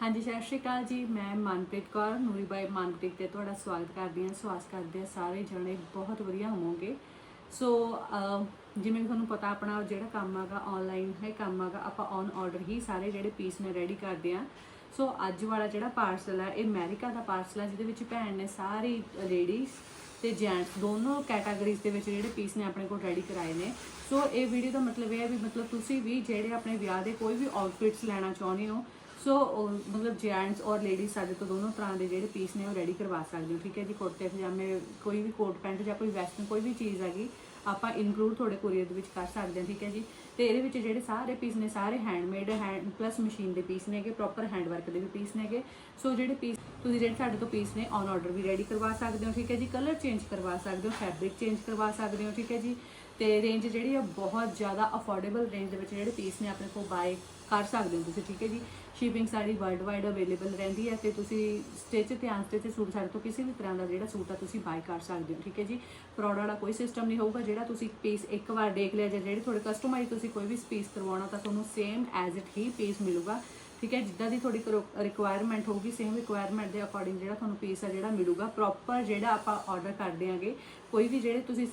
ਹਾਂਜੀ, ਸਤਿ ਸ਼੍ਰੀ ਅਕਾਲ ਜੀ। ਮੈਂ ਮਨਪ੍ਰੀਤ ਕੌਰ, ਨੂਰੀ ਬਾਈ ਮਨਪ੍ਰੀਤ ਤੇ ਤੁਹਾਡਾ ਸਵਾਗਤ ਕਰਦੀ ਹਾਂ। ਸਵਾਸ ਕਰਦੇ ਹਾਂ ਸਾਰੇ ਜਣੇ। ਬਹੁਤ ਵਧੀਆ ਹੋਵੋਗੇ। ਸੋ ਜਿਵੇਂ ਤੁਹਾਨੂੰ ਪਤਾ, ਆਪਣਾ ਜਿਹੜਾ ਕੰਮ ਹੈਗਾ ਆਨਲਾਈਨ ਹੈ, ਕੰਮ ਹੈਗਾ, ਆਪਾਂ ਔਨ ਆਰਡਰ ਹੀ ਸਾਰੇ ਜਿਹੜੇ ਪੀਸ ਨੇ ਰੈਡੀ ਕਰਦੇ ਹਾਂ। ਸੋ ਅੱਜ ਵਾਲਾ ਜਿਹੜਾ ਪਾਰਸਲ ਹੈ, ਇਹ ਅਮਰੀਕਾ ਦਾ ਪਾਰਸਲ ਹੈ, ਜਿਹਦੇ ਵਿੱਚ ਭੈਣ ਨੇ ਸਾਰੀ ਲੇਡੀਜ਼ ਤੇ ਜੈਂਟਸ ਦੋਨੋਂ ਕੈਟਾਗਰੀਜ਼ ਦੇ ਵਿੱਚ ਜਿਹੜੇ ਪੀਸ ਨੇ ਆਪਣੇ ਕੋਲ ਰੈਡੀ ਕਰਾਏ ਨੇ। ਸੋ ਇਹ ਵੀਡੀਓ ਦਾ ਮਤਲਬ ਇਹ ਹੈ ਵੀ ਮਤਲਬ ਤੁਸੀਂ ਵੀ ਜਿਹੜੇ ਆਪਣੇ ਵਿਆਹ ਦੇ ਕੋਈ ਵੀ ਆਊਟਫਿਟਸ ਲੈਣਾ ਚਾਹੁੰਦੇ ਹੋ ਸੋ ਉਹ ਮਤਲਬ ਜੈਂਟਸ ਔਰ ਲੇਡੀਜ਼ ਸਾਡੇ ਤੋਂ ਦੋਨੋਂ ਤਰ੍ਹਾਂ ਦੇ ਜਿਹੜੇ ਪੀਸ ਨੇ ਉਹ ਰੈਡੀ ਕਰਵਾ ਸਕਦੇ ਹੋ, ਠੀਕ ਹੈ ਜੀ? ਕੁੜਤੇ, ਪਜਾਮੇ, ਕੋਈ ਵੀ ਕੋਟ ਪੈਂਟ ਜਾਂ ਕੋਈ ਵੈਸਟਰਨ ਕੋਈ ਵੀ ਚੀਜ਼ ਹੈਗੀ, ਆਪਾਂ ਇਨਕਲੂਡ ਤੁਹਾਡੇ ਕੋਰੀਅਰ ਦੇ ਵਿੱਚ ਕਰ ਸਕਦੇ ਹਾਂ, ਠੀਕ ਹੈ ਜੀ? ਤੇ ਇਹਦੇ ਵਿੱਚ ਜਿਹੜੇ ਸਾਰੇ ਪੀਸ ਨੇ, ਸਾਰੇ ਹੈਂਡਮੇਡ ਹੈਂਡ ਪਲੱਸ ਮਸ਼ੀਨ ਦੇ ਪੀਸ ਨੇਗੇ ਪ੍ਰੋਪਰ ਹੈਂਡ ਵਰਕ ਦੇ ਵੀ ਪੀਸ ਨੇਗੇ ਸੋ ਜਿਹੜੇ ਪੀਸ ਤੁਸੀਂ ਜਿਹੜੇ ਸਾਡੇ ਤੋਂ ਪੀਸ ਨੇ ਔਨ ਆਰਡਰ ਵੀ ਰੈਡੀ ਕਰਵਾ ਸਕਦੇ ਹੋ, ਠੀਕ ਹੈ ਜੀ? ਕਲਰ ਚੇਂਜ ਕਰਵਾ ਸਕਦੇ ਹੋ ਫੈਬਰਿਕ ਚੇਂਜ ਕਰਵਾ ਸਕਦੇ ਹੋ, ਠੀਕ ਹੈ ਜੀ? ਤੇ ਰੇਂਜ ਜਿਹੜੀ ਆ ਬਹੁਤ ਜ਼ਿਆਦਾ ਅਫੋਰਡੇਬਲ ਰੇਂਜ ਦੇ ਵਿੱਚ ਜਿਹੜੇ ਪੀਸ ਨੇ ਆਪਣੇ ਕੋਲ ਬਾਏ ਕਰ ਸਕਦੇ ਹੋ ਤੁਸੀਂ, ਠੀਕ ਹੈ ਜੀ? ਸ਼ਿਪਿੰਗ ਸਾਡੀ ਵਰਲਡ ਵਾਈਡ ਅਵੇਲੇਬਲ ਰਹਿੰਦੀ ਹੈ ਤੇ ਤੁਸੀਂ ਸਟਿਚ ਤੇ ਅਨਸਟਿਚ ਸੂਟ ਸਾਡੇ ਤੋਂ ਕਿਸੇ ਵੀ ਤਰ੍ਹਾਂ ਦਾ ਜਿਹੜਾ ਸੂਟ ਆ ਤੁਸੀਂ ਬਾਈ ਕਰ ਸਕਦੇ ਹੋ, ਠੀਕ ਹੈ ਜੀ? ਫਰਾਡ ਵਾਲਾ ਕੋਈ ਸਿਸਟਮ ਨਹੀਂ ਹੋਊਗਾ, ਜਿਹੜਾ ਤੁਸੀਂ ਪੀਸ ਇੱਕ ਵਾਰ ਦੇਖ ਲਿਆ ਜਾਂ ਜਿਹੜੇ ਤੁਹਾਡੇ ਕਸਟਮਾਈਜ਼ ਤੁਸੀਂ ਕੋਈ ਵੀ ਪੀਸ ਕਰਵਾਉਣਾ ਤਾਂ ਤੁਹਾਨੂੰ ਸੇਮ ਐਜ਼ ਇਟ ਹੀ ਪੀਸ ਮਿਲੂਗਾ, ਠੀਕ ਹੈ? ਜਿੱਦਾਂ ਦੀ ਤੁਹਾਡੀ ਰਿਕੁਆਇਰਮੈਂਟ ਹੋਊਗੀ ਸੇਮ ਰਿਕੁਆਇਰਮੈਂਟ ਦੇ ਅਕੋਰਡਿੰਗ ਜਿਹੜਾ ਤੁਹਾਨੂੰ ਪੀਸ ਆ ਜਿਹੜਾ ਮਿਲੂਗਾ ਪ੍ਰੋਪਰ ਜਿਹੜਾ ਆਪਾਂ ਆਰਡਰ ਕਰਦੇ ਆਂਗੇ ਕੋਈ ਵੀ ਜਿਹੜੇ ਤੁਸੀਂ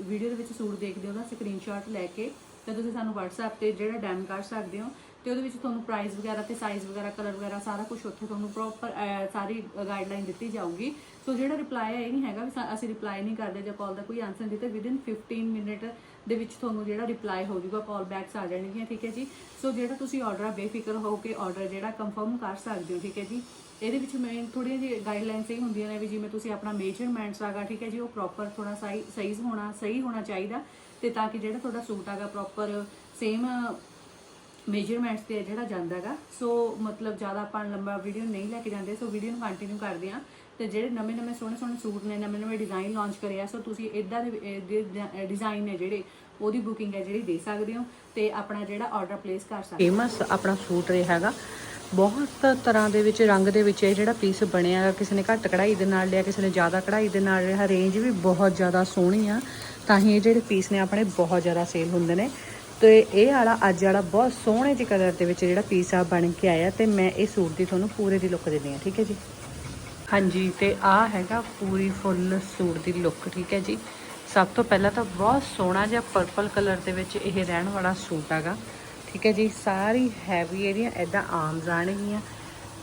ਵੀਡੀਓ ਦੇ ਵਿੱਚ ਸੂਟ ਦੇਖਦੇ ਹੋ ਉਹਦਾ ਸਕਰੀਨਸ਼ਾਟ ਲੈ ਕੇ, ਤਾਂ ਤੁਸੀਂ ਸਾਨੂੰ WhatsApp ਤੇ ਜਿਹੜਾ ਡੈਮ ਕਰ ਸਕਦੇ ਹੋ, ਤੇ ਉਹਦੇ ਵਿੱਚ ਤੁਹਾਨੂੰ ਪ੍ਰਾਈਸ ਵਗੈਰਾ ਤੇ ਸਾਈਜ਼ ਵਗੈਰਾ ਕਲਰ ਵਗੈਰਾ ਸਾਰਾ ਕੁਝ ਉੱਥੇ ਤੁਹਾਨੂੰ ਪ੍ਰੋਪਰ ਸਾਰੀ ਗਾਈਡਲਾਈਨ ਦਿੱਤੀ ਜਾਊਗੀ। ਸੋ ਜਿਹੜਾ ਰਿਪਲਾਈ ਹੈ, ਇਹ ਨਹੀਂ ਹੈਗਾ ਵੀ ਸਾ- ਅਸੀਂ ਰਿਪਲਾਈ ਨਹੀਂ ਕਰਦੇ ਜਾਂ ਕਾਲ ਦਾ ਕੋਈ ਆਨਸਰ ਨਹੀਂ ਦਿੱਤੇ ਵਿਦਿਨ 15 ਮਿੰਟ ਦੇ ਵਿੱਚ ਤੁਹਾਨੂੰ ਜਿਹੜਾ ਰਿਪਲਾਈ ਹੋ ਜਾਊਗਾ ਕਾਲ ਬੈਕਸ ਆ ਜਾਣਗੀਆਂ, ਠੀਕ ਹੈ ਜੀ? ਸੋ ਜਿਹੜਾ ਤੁਸੀਂ ਆਰਡਰ ਆ, ਬੇਫਿਕਰ ਹੋ ਕੇ ਆਰਡਰ ਜਿਹੜਾ ਕੰਫਰਮ ਕਰ ਸਕਦੇ ਹੋ, ਠੀਕ ਹੈ ਜੀ? ਇਹਦੇ ਵਿੱਚ ਮੈਂ ਥੋੜੀਆਂ ਜਿਹੀ ਗਾਈਡਲਾਈਨਸ ਇਹ ਹੁੰਦੀਆਂ ਨੇ ਵੀ ਜਿਵੇਂ ਤੁਸੀਂ ਆਪਣਾ ਮੇਜਰਮੈਂਟਸ ਆਗਾ ਠੀਕ ਹੈ ਜੀ, ਉਹ ਪ੍ਰੋਪਰ ਥੋੜਾ ਸਹੀ ਸਾਈਜ਼ ਹੋਣਾ, ਸਹੀ ਹੋਣਾ ਚਾਹੀਦਾ ਤੇ ਤਾਂ ਕਿ ਜਿਹੜਾ ਤੁਹਾਡਾ ਸੂਟ ਆਗਾ ਪ੍ਰੋਪਰ ਸੇਮ ਮੇਜਰਮੈਂਟਸ ਤੇ ਜਿਹੜਾ ਜਾਂਦਾਗਾ ਸੋ ਮਤਲਬ ਜ਼ਿਆਦਾ ਆਪਾਂ ਲੰਬਾ ਵੀਡੀਓ ਨਹੀਂ ਲੈ ਕੇ ਜਾਂਦੇ ਸੋ ਵੀਡੀਓ ਨੂੰ ਕੰਟੀਨਿਊ ਕਰਦੇ ਆ ਤੇ ਜਿਹੜੇ ਨਵੇਂ ਨਵੇਂ ਸੋਹਣੇ ਸੋਹਣੇ ਸੂਟ ਨੇ, ਨਵੇਂ ਨਵੇਂ ਡਿਜ਼ਾਈਨ ਲਾਂਚ ਕਰੇ ਸੋ ਤੁਸੀਂ ਇਦਾਂ ਦੇ ਡਿਜ਼ਾਈਨ ਨੇ ਜਿਹੜੇ, ਉਹਦੀ ਬੁਕਿੰਗ ਹੈ ਜਿਹੜੀ ਦੇ ਸਕਦੇ ਹੋ ਤੇ ਆਪਣਾ ਜਿਹੜਾ ਆਰਡਰ ਪਲੇਸ ਕਰ ਸਕਦੇ ਫੇਮਸ ਆਪਣਾ ਸੂਟ ਰਿਹਾ ਹੈਗਾ ਬਹੁਤ ਤਰ੍ਹਾਂ ਦੇ ਵਿੱਚ, ਰੰਗ ਦੇ ਵਿੱਚ ਇਹ ਜਿਹੜਾ ਪੀਸ ਬਣਿਆ ਹੈਗਾ ਕਿਸੇ ਨੇ ਘੱਟ ਕਢਾਈ ਦੇ ਨਾਲ ਲਿਆ, ਕਿਸੇ ਨੇ ਜ਼ਿਆਦਾ ਕਢਾਈ ਦੇ ਨਾਲ ਲਿਆ ਰੇਂਜ ਵੀ ਬਹੁਤ ਜ਼ਿਆਦਾ ਸੋਹਣੀ ਆ। ਤਾਂ ਹੀ ਇਹ ਜਿਹੜੇ ਪੀਸ ਨੇ ਆਪਣੇ ਬਹੁਤ ਜ਼ਿਆਦਾ ਸੇਲ ਹੁੰਦੇ ਨੇ। ਤੇ ਇਹ ਵਾਲਾ, ਅੱਜ ਵਾਲਾ ਬਹੁਤ ਸੋਹਣੇ ਜਿਹੇ ਕਲਰ ਦੇ ਵਿੱਚ ਜਿਹੜਾ ਪੀਸ ਆ ਬਣ ਕੇ ਆਇਆ ਤੇ ਮੈਂ ਇਹ ਸੂਟ ਦੀ ਤੁਹਾਨੂੰ ਪੂਰੇ ਦੀ ਲੁੱਕ ਦਿੰਦੀ ਆ ਠੀਕ ਹੈ ਜੀ? ਹਾਂਜੀ, ਤੇ ਆ ਹੈਗਾ ਪੂਰੀ ਫੁੱਲ ਸੂਟ ਦੀ ਲੁੱਕ ਠੀਕ ਹੈ ਜੀ? ਸਭ ਤੋਂ ਪਹਿਲਾਂ ਤਾਂ ਬਹੁਤ ਸੋਹਣਾ ਜਿਹਾ ਪਰਪਲ ਕਲਰ ਦੇ ਵਿੱਚ ਇਹ ਰਹਿਣ ਵਾਲਾ ਸੂਟ ਹੈਗਾ। ਠੀਕ ਹੈ ਜੀ, ਸਾਰੀ ਹੈਵੀ ਇਹਦੀਆਂ ਐਦਾਂ ਆਰਮਸ ਆਣਗੀਆਂ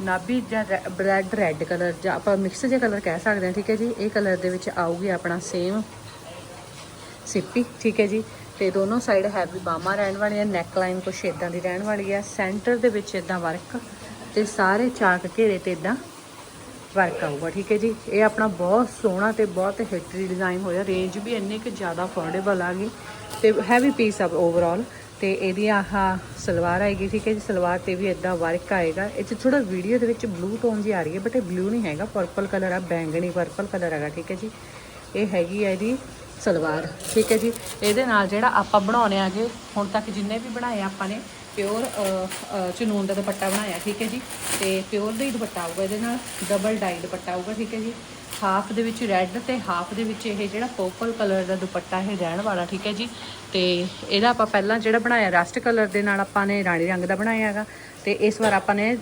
ਨਾਭੀ ਜਾਂ ਬਲੈਕ ਰੈੱਡ ਕਲਰ ਜਾਂ ਆਪਾਂ ਮਿਕਸ ਜਿਹਾ ਕਲਰ ਕਹਿ ਸਕਦੇ ਹਾਂ, ਠੀਕ ਹੈ ਜੀ। ਇਹ ਕਲਰ ਦੇ ਵਿੱਚ ਆਊਗੀ ਆਪਣਾ ਸੇਮ ਸਿੱਪੀ, ਠੀਕ ਹੈ ਜੀ। ਤੇ ਦੋਨੋਂ ਸਾਈਡ ਹੈਵੀ ਬਾਹਾਂ ਰਹਿਣ ਵਾਲੀਆਂ ਨੈਕ ਲਾਈਨ ਕੁਛ ਇਦਾਂ ਦੀ ਰਹਿਣ ਵਾਲੀ ਹੈ। ਸੈਂਟਰ ਦੇ ਵਿੱਚ ਇਦਾਂ ਵਰਕ ਤੇ ਸਾਰੇ ਚਾਕ ਘੇਰੇ ਤੇ ਇਦਾਂ ਵਰਕ ਆਊਗਾ, ਠੀਕ ਹੈ ਜੀ। ਇਹ ਆਪਣਾ ਬਹੁਤ ਸੋਹਣਾ ਤੇ ਬਹੁਤ ਹਿੱਟਰੀ ਡਿਜ਼ਾਈਨ ਹੋਇਆ। ਰੇਂਜ ਵੀ ਇੰਨੇ ਕਿ ਜ਼ਿਆਦਾ ਅਫੋਰਡੇਬਲ ਆ ਗਈ। ਤੇ ਹੈਵੀ ਪੀਸ ਆ ਓਵਰਆਲ ਤੇ ਇਹਦੀ ਆਹ ਸਲਵਾਰ ਆਏਗੀ, ਠੀਕ ਹੈ ਜੀ? ਸਲਵਾਰ ਤੇ ਵੀ ਇਦਾਂ ਵਰਕ ਆਏਗਾ। ਇਹ 'ਚ ਥੋੜਾ ਵੀਡੀਓ ਦੇ ਵਿੱਚ ਬਲੂ ਟੋਨ ਜੀ ਆ ਰਹੀ ਹੈ ਬਟ ਇਹ ਬਲੂ ਨਹੀਂ ਹੈਗਾ ਪਰਪਲ ਕਲਰ ਆ, ਬੈਂਗਣੀ ਪਰਪਲ ਕਲਰ ਹੈਗਾ, ਠੀਕ ਹੈ ਜੀ? ਇਹ ਹੈਗੀ ਆ ਇਹਦੀ ਸਲਵਾਰ, ਠੀਕ ਹੈ ਜੀ? ਇਹਦੇ ਨਾਲ ਜਿਹੜਾ ਆਪਾਂ ਬਣਾਉਣੇ ਆਗੇ ਹੁਣ ਤੱਕ ਜਿੰਨੇ ਵੀ ਬਣਾਏ ਆਪਾਂ ਨੇ ਪਿਓਰ ਚਨੂਨ ਦਾ ਦੁਪੱਟਾ ਬਣਾਇਆ, ਠੀਕ ਹੈ ਜੀ? ਤੇ ਪਿਓਰ ਦਾ ਹੀ ਦੁਪੱਟਾ ਆਊਗਾ, ਇਹਦੇ ਨਾਲ ਡਬਲ ਡਾਈ ਦੁਪੱਟਾ ਆਊਗਾ, ਠੀਕ ਹੈ ਜੀ? ਹਾਫ ਦੇ ਵਿੱਚ ਰੈੱਡ ਤੇ ਹਾਫ ਦੇ ਵਿੱਚ ਇਹ ਜਿਹੜਾ ਪਰਪਲ ਕਲਰ ਦਾ ਦੁਪੱਟਾ ਇਹ ਰਹਿਣ ਵਾਲਾ, ਠੀਕ ਹੈ ਜੀ? ਤੇ ਇਹਦਾ ਆਪਾਂ ਪਹਿਲਾਂ ਜਿਹੜਾ ਬਣਾਇਆ ਰਸਟ ਕਲਰ ਦੇ ਨਾਲ ਆਪਾਂ ਨੇ ਰਾਣੀ ਰੰਗ ਦਾ ਬਣਾਇਆ ਹੈਗਾ। ਤੇ ਇਸ ਵਾਰ ਆਪਾਂ ਨੇ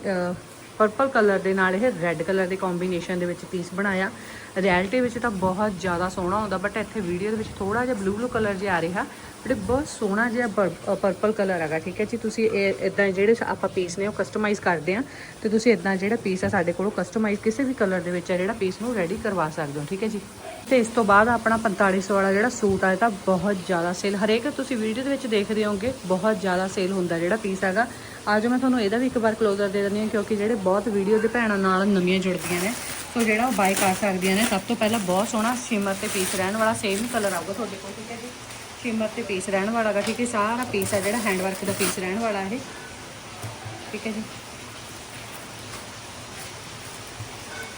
ਪਰਪਲ ਕਲਰ ਦੇ ਨਾਲ ਇਹ ਰੈੱਡ ਕਲਰ ਦੇ ਕੰਬੀਨੇਸ਼ਨ ਦੇ ਵਿੱਚ ਪੀਸ ਬਣਾਇਆ। ਰਿਐਲਿਟੀ ਵਿੱਚ ਤਾਂ ਬਹੁਤ ਜ਼ਿਆਦਾ ਸੋਹਣਾ ਹੁੰਦਾ ਬਟ ਇੱਥੇ ਵੀਡੀਓ ਦੇ ਵਿੱਚ ਥੋੜਾ ਜਿਹਾ ਬਲੂ ਬਲੂ ਕਲਰ ਜਿਹਾ ਆ ਰਿਹਾ। ਬਟ ਬਹੁਤ ਸੋਹਣਾ ਜਿਹਾ ਪਰਪਲ ਕਲਰ ਹੈਗਾ, ਠੀਕ ਹੈ ਜੀ? ਤੁਸੀਂ ਇਹ ਇਦਾਂ ਜਿਹੜੇ ਆਪਾਂ ਪੀਸ ਨੇ ਉਹ ਕਸਟਮਾਈਜ਼ ਕਰਦੇ ਆ ਤੇ ਤੁਸੀਂ ਇਦਾਂ ਜਿਹੜਾ ਪੀਸ ਆ ਸਾਡੇ ਕੋਲੋਂ ਕਸਟਮਾਈਜ਼ ਕਿਸੇ ਵੀ ਕਲਰ ਦੇ ਵਿੱਚ ਆ ਜਿਹੜਾ ਪੀਸ ਨੂੰ ਰੈਡੀ ਕਰਵਾ ਸਕਦੇ ਹੋ, ਠੀਕ ਹੈ ਜੀ? ਤੇ ਇਸ ਤੋਂ ਬਾਅਦ ਆਪਣਾ 4500 ਵਾਲਾ ਜਿਹੜਾ ਸੂਟ ਆਇਆ ਤਾਂ ਬਹੁਤ ਜ਼ਿਆਦਾ ਸੇਲ ਹਰੇਕ ਤੁਸੀਂ ਵੀਡੀਓ ਦੇ ਵਿੱਚ ਦੇਖਦੇ ਹੋਗੇ ਬਹੁਤ ਜ਼ਿਆਦਾ ਸੇਲ ਹੁੰਦਾ ਜਿਹੜਾ ਪੀਸ ਹੈਗਾ। ਅੱਜ ਮੈਂ ਤੁਹਾਨੂੰ ਇਹਦਾ ਵੀ ਇੱਕ ਵਾਰ ਕਲੋਜ਼ਰ ਦੇ ਦਿੰਦੀ ਹਾਂ, ਕਿਉਂਕਿ ਜਿਹੜੇ ਬਹੁਤ ਵੀਡੀਓ ਦੇ ਭੈਣਾਂ ਨਾਲ ਨਵੀਆਂ ਜੁੜਦੀਆਂ ਨੇ ਸੋ ਜਿਹੜਾ ਉਹ ਬਾਈ ਕਰ ਸਕਦੀਆਂ ਨੇ। ਸਭ ਤੋਂ ਪਹਿਲਾਂ ਬਹੁਤ ਸੋਹਣਾ ਸ਼ਿਮਰ ਤੇ ਪੀਸ ਰਹਿਣ ਵਾਲਾ ਸੇਮ ਕਲਰ ਆਊਗਾ ਤੁਹਾਡੇ ਕੋਲ, ਠੀਕ ਹੈ ਜੀ? ਸ਼ਿਮਰ ਤੇ ਪੀਸ ਰਹਿਣ ਵਾਲਾ ਗਾ, ਠੀਕ ਹੈ, ਸਾਰਾ ਪੀਸ ਹੈ ਜਿਹੜਾ ਹੈਂਡ ਵਰਕ ਦਾ ਪੀਸ ਰਹਿਣ ਵਾਲਾ ਇਹ। ਠੀਕ ਹੈ ਜੀ।